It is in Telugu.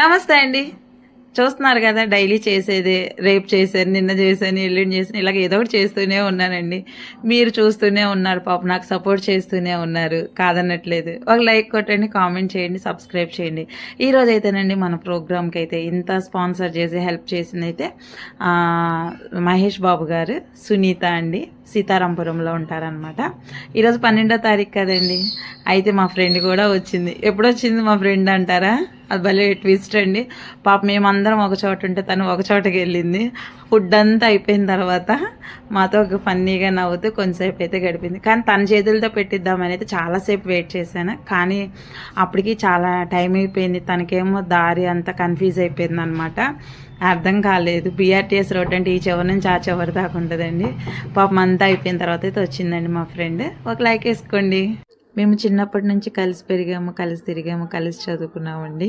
నమస్తే అండి. చూస్తున్నారు కదా డైలీ చేసేదే రేపు చేశాను నిన్న చేశాను ఎల్లుండి చేశాను ఇలాగ ఏదో ఒకటి చేస్తూనే ఉన్నానండి. మీరు చూస్తూనే ఉన్నారు పాప నాకు సపోర్ట్ చేస్తూనే ఉన్నారు కాదనట్లేదు. ఒక లైక్ కొట్టండి కామెంట్ చేయండి సబ్స్క్రైబ్ చేయండి. ఈ రోజు అయితేనండి మన ప్రోగ్రామ్కి అయితే ఇంత స్పాన్సర్ చేసి హెల్ప్ చేసింది అయితే మహేష్ బాబు గారు సునీత అండి సీతారాంపురంలో ఉంటారనమాట ఈరోజు పన్నెండో తారీఖు కదండి. అయితే మా ఫ్రెండ్ కూడా వచ్చింది. ఎప్పుడు వచ్చింది మా ఫ్రెండ్ అంటారా? అది భలే ట్విస్ట్ అండి. పాప మేమందరం ఒక చోట ఉంటే తను ఒక చోటకి వెళ్ళింది. ఫుడ్ అంతా అయిపోయిన తర్వాత మాతో ఒక ఫన్నీగా నవ్వుతూ కొంతసేపు అయితే గడిపింది. కానీ తన చేతులతో పెట్టిద్దామని అయితే చాలాసేపు వెయిట్ చేశాను. కానీ అప్పటికి చాలా టైం అయిపోయింది. తనకేమో దారి అంతా కన్ఫ్యూజ్ అయిపోయింది అనమాట అర్థం కాలేదు. బీఆర్టీఎస్ రోడ్ అంటే ఈ చివరి నుంచి ఆ చివరి దాకా ఉంటుందండి. పాపం అంతా అయిపోయిన తర్వాత అయితే వచ్చిందండి మా ఫ్రెండ్ ఒక లైక్ వేసుకోండి. మేము చిన్నప్పటి నుంచి కలిసి పెరిగాము కలిసి తిరిగాము కలిసి చదువుకున్నామండి.